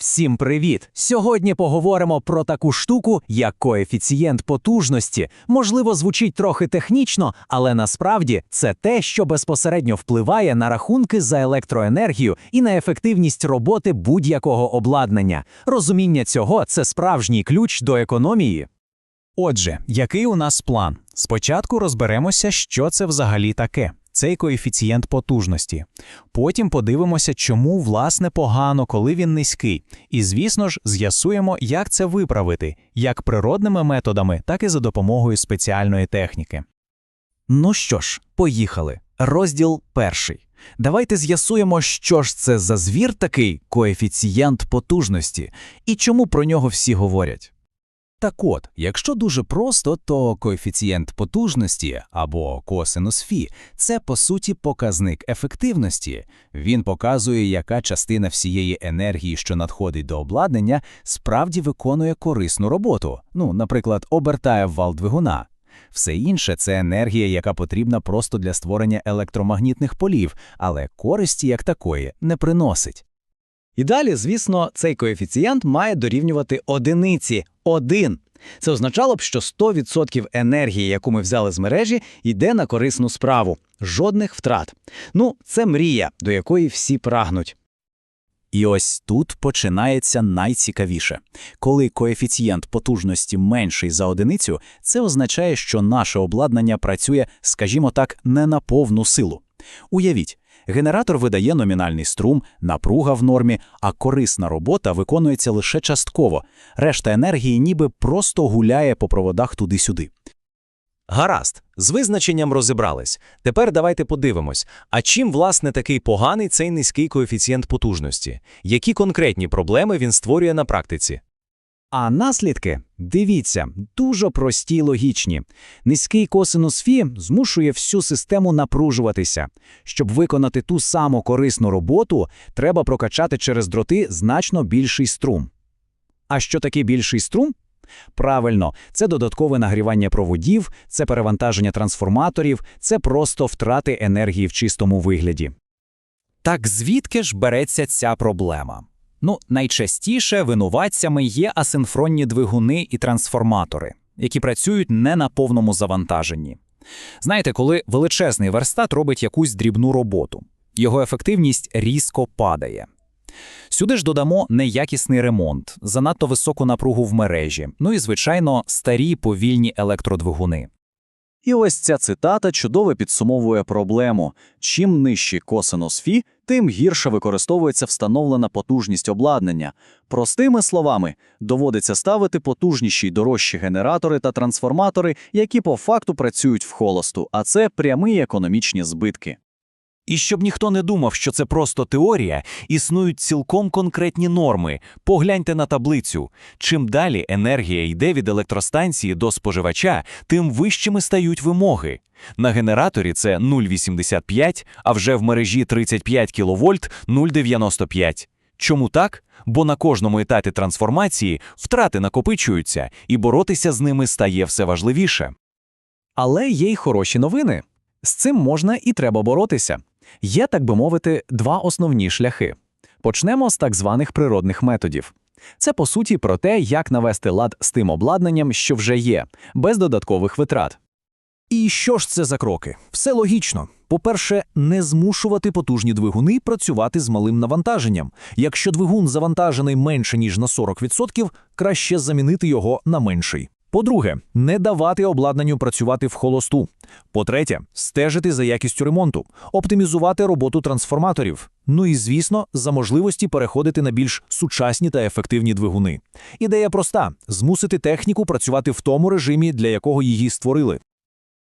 Всім привіт! Сьогодні поговоримо про таку штуку, як коефіцієнт потужності. Можливо, звучить трохи технічно, але насправді це те, що безпосередньо впливає на рахунки за електроенергію і на ефективність роботи будь-якого обладнання. Розуміння цього це справжній ключ до економії. Отже, який у нас план? Спочатку розберемося, що це взагалі таке. Цей коефіцієнт потужності. Потім подивимося, чому власне погано, коли він низький. І, звісно ж, з'ясуємо, як це виправити, як природними методами, так і за допомогою спеціальної техніки. Ну що ж, поїхали. Розділ перший. Давайте з'ясуємо, що ж це за звір такий коефіцієнт потужності і чому про нього всі говорять. Так от, якщо дуже просто, то коефіцієнт потужності або косинус фі – це по суті показник ефективності. Він показує, яка частина всієї енергії, що надходить до обладнання, справді виконує корисну роботу. Ну, наприклад, обертає вал двигуна. Все інше це енергія, яка потрібна просто для створення електромагнітних полів, але користі як такої не приносить. І далі, звісно, цей коефіцієнт має дорівнювати одиниці – 1. Це означало б, що 100% енергії, яку ми взяли з мережі, йде на корисну справу. Жодних втрат. Ну, це мрія, до якої всі прагнуть. І ось тут починається найцікавіше. Коли коефіцієнт потужності менший за одиницю, це означає, що наше обладнання працює, скажімо так, не на повну силу. Уявіть, генератор видає номінальний струм, напруга в нормі, а корисна робота виконується лише частково. Решта енергії ніби просто гуляє по проводах туди-сюди. Гаразд, з визначенням розібрались. Тепер давайте подивимось, а чим, власне, такий поганий цей низький коефіцієнт потужності? Які конкретні проблеми він створює на практиці? А наслідки, дивіться, дуже прості й логічні. Низький косинус фі змушує всю систему напружуватися. Щоб виконати ту саму корисну роботу, треба прокачати через дроти значно більший струм. А що таке більший струм? Правильно, це додаткове нагрівання проводів, це перевантаження трансформаторів, це просто втрати енергії в чистому вигляді. Так звідки ж береться ця проблема? Ну, найчастіше винуватцями є асинхронні двигуни і трансформатори, які працюють не на повному завантаженні. Знаєте, коли величезний верстат робить якусь дрібну роботу, його ефективність різко падає. Сюди ж додамо неякісний ремонт, занадто високу напругу в мережі, ну і, звичайно, старі повільні електродвигуни. І ось ця цитата чудово підсумовує проблему. Чим нижчий косинус фі, тим гірше використовується встановлена потужність обладнання. Простими словами, доводиться ставити потужніші й дорожчі генератори та трансформатори, які по факту працюють в холосту, а це прямі економічні збитки. І щоб ніхто не думав, що це просто теорія, існують цілком конкретні норми. Погляньте на таблицю. Чим далі енергія йде від електростанції до споживача, тим вищими стають вимоги. На генераторі це 0,85, а вже в мережі 35 кВт – 0,95. Чому так? Бо на кожному етапі трансформації втрати накопичуються, і боротися з ними стає все важливіше. Але є й хороші новини. З цим можна і треба боротися. Є, так би мовити, два основні шляхи. Почнемо з так званих природних методів. Це по суті про те, як навести лад з тим обладнанням, що вже є, без додаткових витрат. І що ж це за кроки? Все логічно. По-перше, не змушувати потужні двигуни працювати з малим навантаженням. Якщо двигун завантажений менше ніж на 40%, краще замінити його на менший. По-друге, не давати обладнанню працювати в холосту. По-третє, стежити за якістю ремонту, оптимізувати роботу трансформаторів. Ну і, звісно, за можливості переходити на більш сучасні та ефективні двигуни. Ідея проста: змусити техніку працювати в тому режимі, для якого її створили.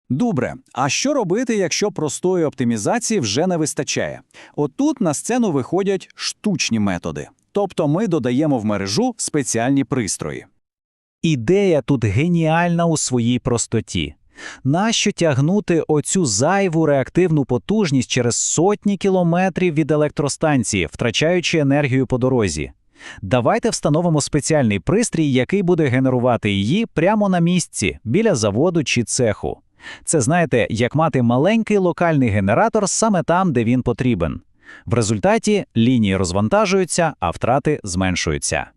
Добре, а що робити, якщо простої оптимізації вже не вистачає? Отут на сцену виходять штучні методи. Тобто ми додаємо в мережу спеціальні пристрої. Ідея тут геніальна у своїй простоті. Нащо тягнути оцю зайву реактивну потужність через сотні кілометрів від електростанції, втрачаючи енергію по дорозі? Давайте встановимо спеціальний пристрій, який буде генерувати її прямо на місці, біля заводу чи цеху. Це знаєте, як мати маленький локальний генератор саме там, де він потрібен. В результаті лінії розвантажуються, а втрати зменшуються.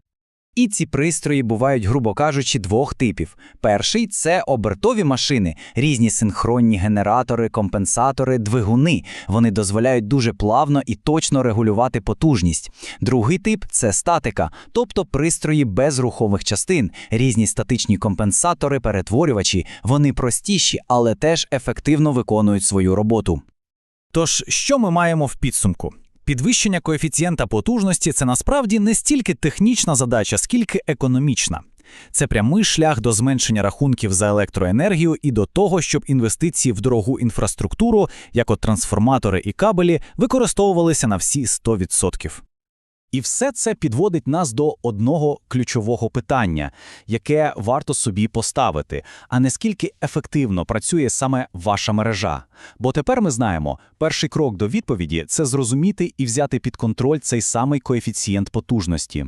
І ці пристрої бувають, грубо кажучи, двох типів. Перший це обертові машини, різні синхронні генератори, компенсатори, двигуни. Вони дозволяють дуже плавно і точно регулювати потужність. Другий тип це статика, тобто пристрої без рухових частин, різні статичні компенсатори, перетворювачі. Вони простіші, але теж ефективно виконують свою роботу. Тож, що ми маємо в підсумку? Підвищення коефіцієнта потужності це насправді не стільки технічна задача, скільки економічна. Це прямий шлях до зменшення рахунків за електроенергію і до того, щоб інвестиції в дорогу інфраструктуру, як от трансформатори і кабелі, використовувалися на всі 100%. І все це підводить нас до одного ключового питання, яке варто собі поставити, а наскільки ефективно працює саме ваша мережа. Бо тепер ми знаємо, перший крок до відповіді це зрозуміти і взяти під контроль цей самий коефіцієнт потужності.